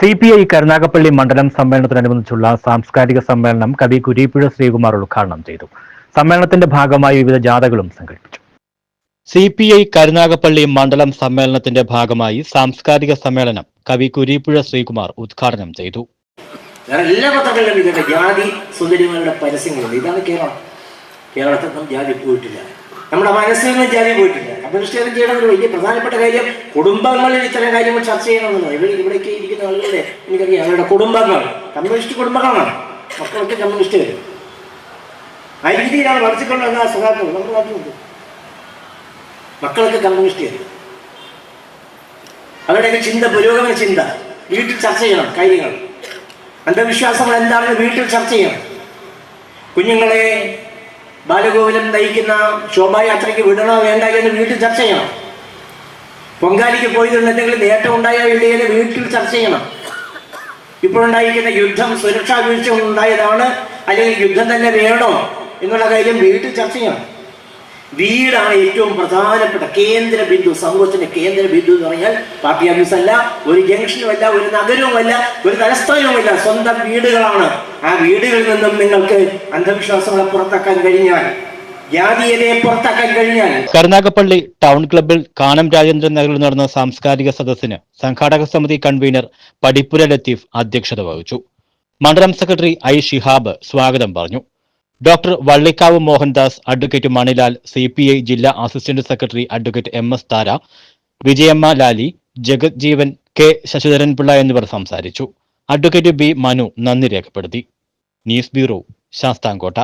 C P I Karunagappally മണ്ഡലം സമ്മേളനത്തിനനുബന്ധിച്ചുള്ള സാംസ്കാരിക സമ്മേളനം കവി കുരീപ്പുഴ ശ്രീകുമാർ ഉദ്ഘാടനം ചെയ്തു. സമ്മേളനത്തിന്റെ ഭാഗമായി വിവിധ ജാഥകളും സംഘടിപ്പിച്ചു. സി പി ഐ കരുനാഗപ്പള്ളി മണ്ഡലം സമ്മേളനത്തിന്റെ ഭാഗമായി സാംസ്കാരിക സമ്മേളനം കവി കുരീപ്പുഴ ശ്രീകുമാർ ഉദ്ഘാടനം ചെയ്തു. എല്ലാ പത്രങ്ങളിലും ഇതിന്റെ ജാതി സുന്ദരിമാരുടെ പരസ്യങ്ങളുണ്ട്. ഇതാണ് കേരളം. കേരളത്തിൽ നിന്നും ജാതി പോയിട്ടില്ല. നമ്മുടെ മനസ്സിൽ നിന്ന് ജാതി പോയിട്ടില്ല. കമ്മ്യൂണിസ്റ്റുകാരും ചെയ്യണം ഒരു വലിയ പ്രധാനപ്പെട്ട കാര്യം. കുടുംബങ്ങളിൽ ഇത്തരം കാര്യങ്ങൾ ചർച്ച ചെയ്യണമെന്നുള്ളത് ഇവിടെ ഇവിടേക്ക് ഇരിക്കുന്ന ആളുകളുടെ എനിക്കറിയാം. അവരുടെ കുടുംബങ്ങൾ. കമ്മ്യൂണിസ്റ്റ് കുടുംബങ്ങളാണ്. മക്കളൊക്കെ കമ്മ്യൂണിസ്റ്റ് വരും. ആ രീതിയിലാണ് വളർത്തിക്കൊണ്ടുവന്ന സഹാക്കൾ നമ്മൾ നാട്ടിലുണ്ട്. മക്കളൊക്കെ കമ്മ്യൂണിസ്റ്റ് വരും. അവരുടെയൊക്കെ ചിന്ത പുരോഗമന ചിന്ത. വീട്ടിൽ ചർച്ച ചെയ്യണം കാര്യങ്ങൾ. അന്ധവിശ്വാസങ്ങൾ എന്താണെന്ന് വീട്ടിൽ ചർച്ച ചെയ്യണം. കുഞ്ഞുങ്ങളെ ബാലഗോകുലം നയിക്കുന്ന ശോഭായാത്രയ്ക്ക് വിടണോ വേണ്ട എന്ന് വീട്ടിൽ ചർച്ച ചെയ്യണം. പൊങ്കാലിക്ക് പോയതുകൊണ്ട് എന്തെങ്കിലും നേട്ടം ഉണ്ടായോ ഇല്ലയെന്ന് വീട്ടിൽ ചർച്ച ചെയ്യണം. ഇപ്പോഴുണ്ടായിരിക്കുന്ന യുദ്ധം സുരക്ഷാ വീഴ്ച ഉണ്ടായതാണ് അല്ലെങ്കിൽ യുദ്ധം തന്നെ വേണോ എന്നുള്ള കാര്യം വീട്ടിൽ ചർച്ച ചെയ്യണം. വീടാണ് ഏറ്റവും പ്രധാനപ്പെട്ട കേന്ദ്ര ബിന്ദു സമൂഹത്തിന്റെ കേന്ദ്ര ബിന്ദു എന്ന് പറഞ്ഞാൽ പാർട്ടി ഓഫീസ് അല്ല ഒരു ജംഗ്ഷനുമല്ല ഒരു നഗരവുമല്ല ഒരു തലസ്ഥാനവുമല്ല സ്വന്തം വീടുകളാണ്. ആ വീടുകളിൽ നിന്നും നിങ്ങൾക്ക് അന്ധവിശ്വാസങ്ങളെ പുറത്താക്കാൻ കഴിഞ്ഞാൽ പുറത്താക്കാൻ കഴിഞ്ഞാൽ കരുനാഗപ്പള്ളി ടൗൺ ക്ലബിൽ കാനം രാജേന്ദ്രൻ നഗറിൽ നടന്ന സാംസ്കാരിക സദസ്സിന് സംഘാടക സമിതി കൺവീനർ പടിപ്പുര ലത്തീഫ് അധ്യക്ഷത വഹിച്ചു. മണ്ഡലം സെക്രട്ടറി ഐ ഷിഹാബ് സ്വാഗതം പറഞ്ഞു. Doctor Vallikkavu Mohandas advocate Manilal C P I ജില്ലാ assistant secretary advocate M S Thara Vijayamma Lali Jagath Jeevan K Sasidharanpillai എന്നിവർ സംസാരിച്ചു. അഡ്വക്കേറ്റ് ബി മനു നന്ദി രേഖപ്പെടുത്തി. News bureau Sasthamkotta.